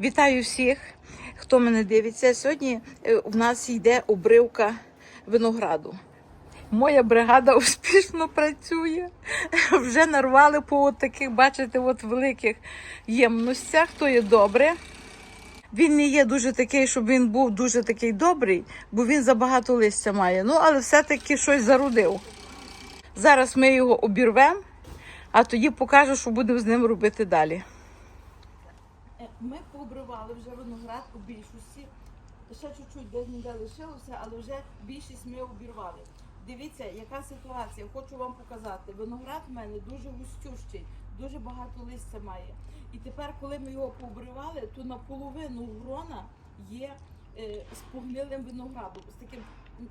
Вітаю всіх, хто мене дивиться. Сьогодні е, в нас йде обривка винограду. Моя бригада успішно працює. Вже нарвали по от таких, бачите, от великих ємностях, то є добре. Він не є дуже такий, щоб він був дуже такий добрий, бо він забагато листя має. Ну, але все-таки щось зарудив. Зараз ми його обірвемо, а тоді покажу, що будемо з ним робити далі. Ми пообривали вже виноград у більшості. Ще чуть-чуть десь ніде лишилося, але вже більшість ми обірвали. Дивіться, яка ситуація. Хочу вам показати. Виноград в мене дуже густющий, дуже багато листя має. І тепер, коли ми його пообривали, то наполовину грона є е, спогнилим виноградом. З таким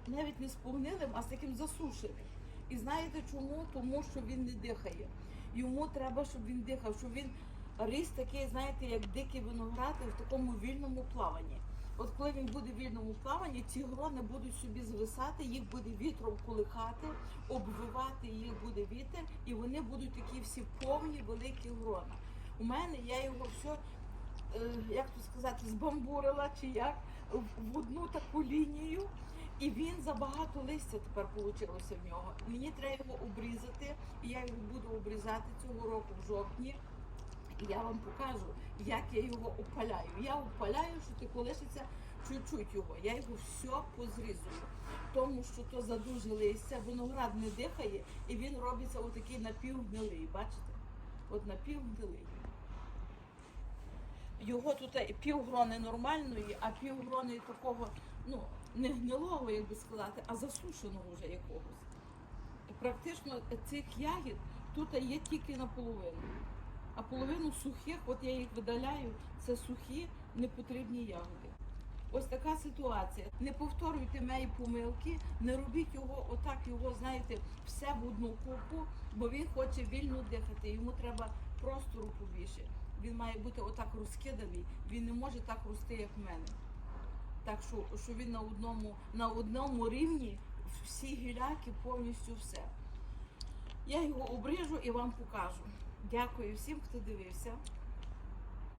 навіть не спогнилим, а з таким засушеним. І знаєте чому? Тому що він не дихає. Йому треба, щоб він дихав, щоб він ріс такий, знаєте, як дикий виноград в такому вільному плаванні. От коли він буде в вільному плаванні, ці грони будуть собі звисати, їх буде вітром колихати, обвивати їх буде вітер, і вони будуть такі всі повні великі грона. У мене я його все, як то сказати, збамбурила чи як в одну таку лінію. І він забагато листя тепер вийшло в нього. Мені треба його обрізати, і я його буду обрізати цього року в жовтні. І я вам покажу, як я його опаляю. Я опаляю, що ти колишиться чуть-чуть його. Я його все позрізую. Тому що то задуже листя, виноград не дихає, і він робиться отакий напівгнилий. Бачите? От напівгнилий. Його тут півгрони нормальної, а півгрони такого, ну, не гнилого, як би сказати, а засушеного вже якогось. Практично цих ягід тут є тільки наполовину. Половину сухих, от я їх видаляю, це сухі непотрібні ягоди. Ось така ситуація. Не повторюйте мої помилки, не робіть його отак, його, знаєте, все в одну купу, бо він хоче вільно дихати. Йому треба простору побільше. Він має бути отак розкиданий, він не може так рости, як в мене. Так що, що він на одному, на одному рівні всі гіляки, повністю все. Я його обріжу і вам покажу. Дякую всім, хто дивився.